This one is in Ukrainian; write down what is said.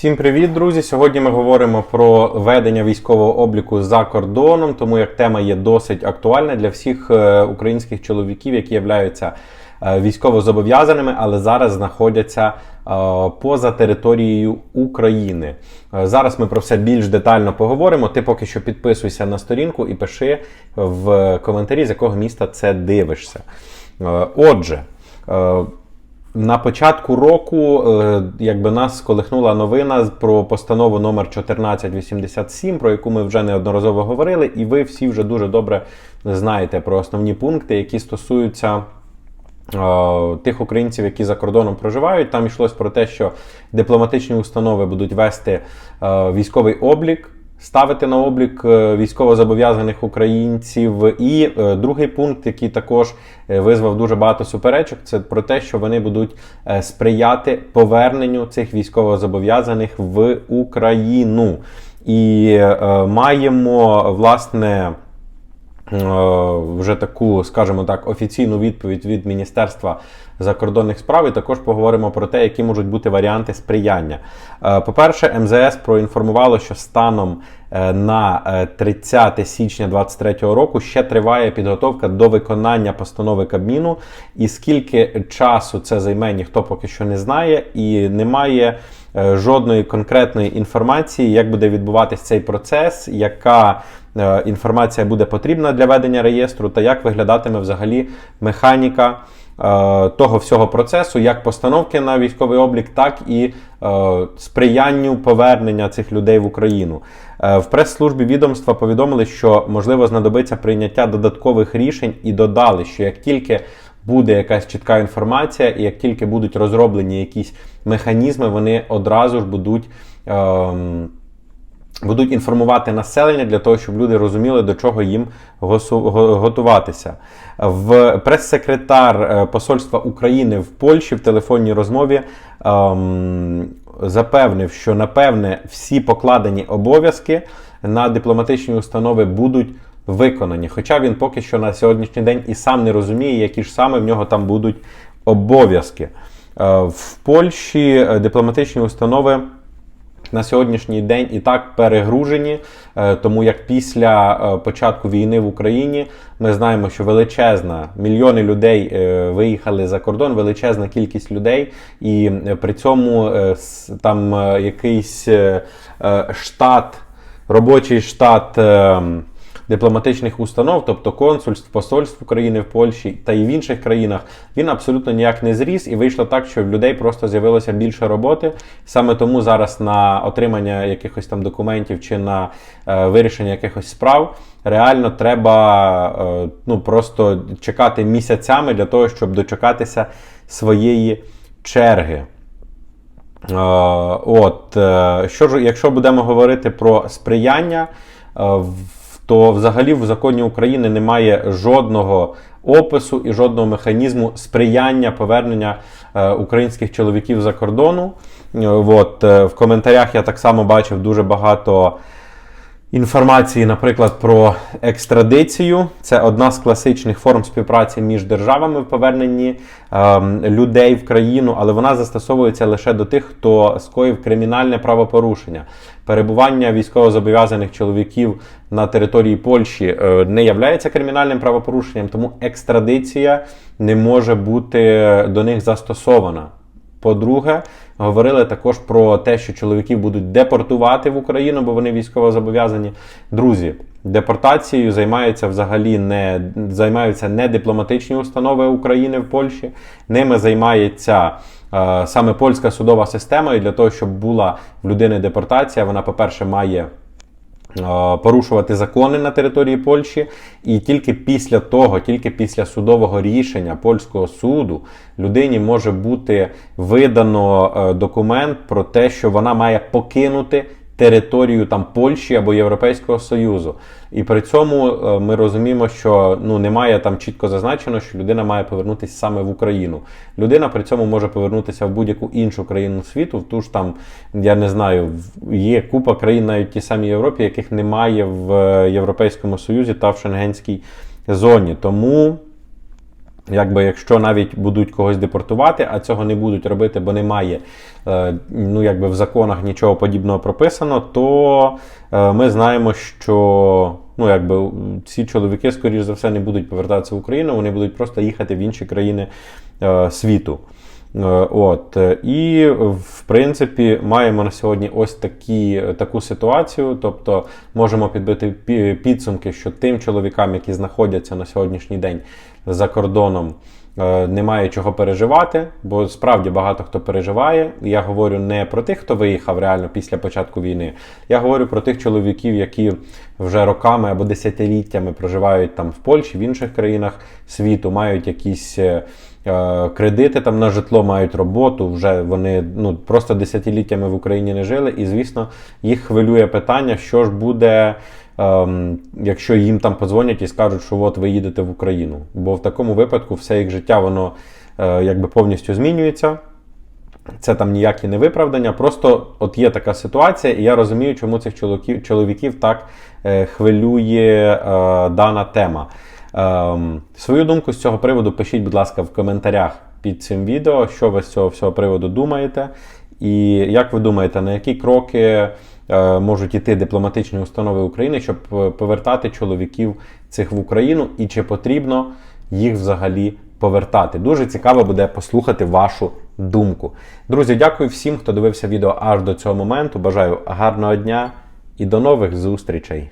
Всім привіт, друзі! Сьогодні ми говоримо про ведення військового обліку за кордоном, тому як тема є досить актуальна для всіх е, українських чоловіків, які являються е, військовозобов'язаними, але зараз знаходяться е, поза територією України. Зараз ми про все більш детально поговоримо. Ти поки що підписуйся на сторінку і пиши в коментарі, з якого міста це дивишся. Отже. На початку року е, якби нас сколихнула новина про постанову номер 1487, про яку ми вже неодноразово говорили, і ви всі вже дуже добре знаєте про основні пункти, які стосуються е, тих українців, які за кордоном проживають. Там йшлось про те, що дипломатичні установи будуть вести е, військовий облік. Ставити на облік е, військовозобов'язаних українців. І е, другий пункт, який також е, визвав дуже багато суперечок, це про те, що вони будуть сприяти поверненню цих військовозобов'язаних в Україну. І маємо власне. Е, Вже таку, скажімо так, офіційну відповідь від Міністерства закордонних справ. І також поговоримо про те, які можуть бути варіанти сприяння. Е, По-перше, МЗС проінформувало, що станом е, на е, 30 січня 2023 року ще триває підготовка до виконання постанови Кабміну. І скільки часу це займе, ніхто поки що не знає, і немає жодної конкретної інформації, як буде відбуватись цей процес, яка е, інформація буде потрібна для ведення реєстру, та як виглядатиме взагалі механіка е, того всього процесу, як постановки на військовий облік, так і е, сприянню повернення цих людей в Україну. Е, В прес-службі відомства повідомили, що можливо знадобиться прийняття додаткових рішень і додали, що як тільки буде якась чітка інформація, і як тільки будуть розроблені якісь механізми, вони одразу ж будуть. ем, будуть інформувати населення для того, щоб люди розуміли, до чого їм готуватися. В прес-секретар е, Посольства України в Польщі в телефонній розмові ем, запевнив, що напевне всі покладені обов'язки на дипломатичні установи будуть виконані. Хоча він поки що на сьогоднішній день і сам не розуміє, які ж саме в нього там будуть обов'язки. Е, В Польщі е, дипломатичні установи на сьогоднішній день і так перегружені, е, тому як після початку війни в Україні ми знаємо, що величезна мільйони людей виїхали за кордон, величезна кількість людей, і при цьому там якийсь штат, робочий штат. Дипломатичних установ, тобто консульств, посольств України в Польщі та і в інших країнах, він абсолютно ніяк не зріс, і вийшло так, що в людей просто з'явилося більше роботи. Саме тому зараз на отримання якихось там документів чи на е, вирішення якихось справ реально треба е, ну, просто чекати місяцями для того, щоб дочекатися своєї черги. Е, От, е, що ж, якщо будемо говорити про сприяння, в- то взагалі в законі України немає жодного опису і жодного механізму сприяння повернення е, українських чоловіків за кордону. Е, От, е, в коментарях я так само бачив дуже багато інформації, наприклад, про екстрадицію. Це одна з класичних форм співпраці між державами в поверненні ем, людей в країну, але вона застосовується лише до тих, хто скоїв кримінальне правопорушення. Перебування військовозобов'язаних чоловіків на території Польщі е, не являється кримінальним правопорушенням, тому екстрадиція не може бути до них застосована. По-друге, говорили також про те, що чоловіків будуть депортувати в Україну, бо вони військово зобов'язані. Друзі, депортацією займаються взагалі не займаються не дипломатичні установи України в Польщі. Ними займається е, саме польська судова система. І для того, щоб була в людини депортація, вона, по-перше, має порушувати закони на території Польщі, і тільки після того, тільки після судового рішення польського суду людині може бути видано е, документ про те, що вона має покинути територію там Польщі або Європейського Союзу. І при цьому е, ми розуміємо, що ну немає там чітко зазначено, що людина має повернутися саме в Україну. Людина при цьому може повернутися в будь-яку іншу країну світу, в ту ж там, я не знаю, є купа країн, навіть ті самі Європі, яких немає в е, Європейському Союзі та в Шенгенській зоні. Тому. Якби якщо навіть будуть когось депортувати, а цього не будуть робити, бо немає е, ну, якби в законах нічого подібного прописано, то е, ми знаємо, що ну, якби, ці чоловіки, скоріш за все, не будуть повертатися в Україну, вони будуть просто їхати в інші країни е, світу. Е, От е, і в принципі маємо на сьогодні ось такі, таку ситуацію. Тобто можемо підбити підсумки, що тим чоловікам, які знаходяться на сьогоднішній день за кордоном, е, немає чого переживати, бо справді багато хто переживає. Я говорю не про тих, хто виїхав реально після початку війни. Я говорю про тих чоловіків, які вже роками або десятиліттями проживають там в Польщі, в інших країнах світу, мають якісь. Е, Кредити там на житло мають роботу, вже вони ну просто десятиліттями в Україні не жили. І звісно, їх хвилює питання, що ж буде, ем, якщо їм там подзвонять і скажуть, що от ви їдете в Україну. Бо в такому випадку все їх життя воно е, якби повністю змінюється. Це там ніякі не виправдання. Просто от є така ситуація, і я розумію, чому цих чоловіків, так е, хвилює дана тема. Ем, свою думку з цього приводу пишіть, будь ласка, в коментарях під цим відео, що ви з цього всього приводу думаєте. І як ви думаєте, на які кроки е, можуть іти дипломатичні установи України, щоб е, повертати чоловіків цих в Україну, і чи потрібно їх взагалі повертати? Дуже цікаво буде послухати вашу думку. Друзі, дякую всім, хто дивився відео аж до цього моменту. Бажаю гарного дня і до нових зустрічей!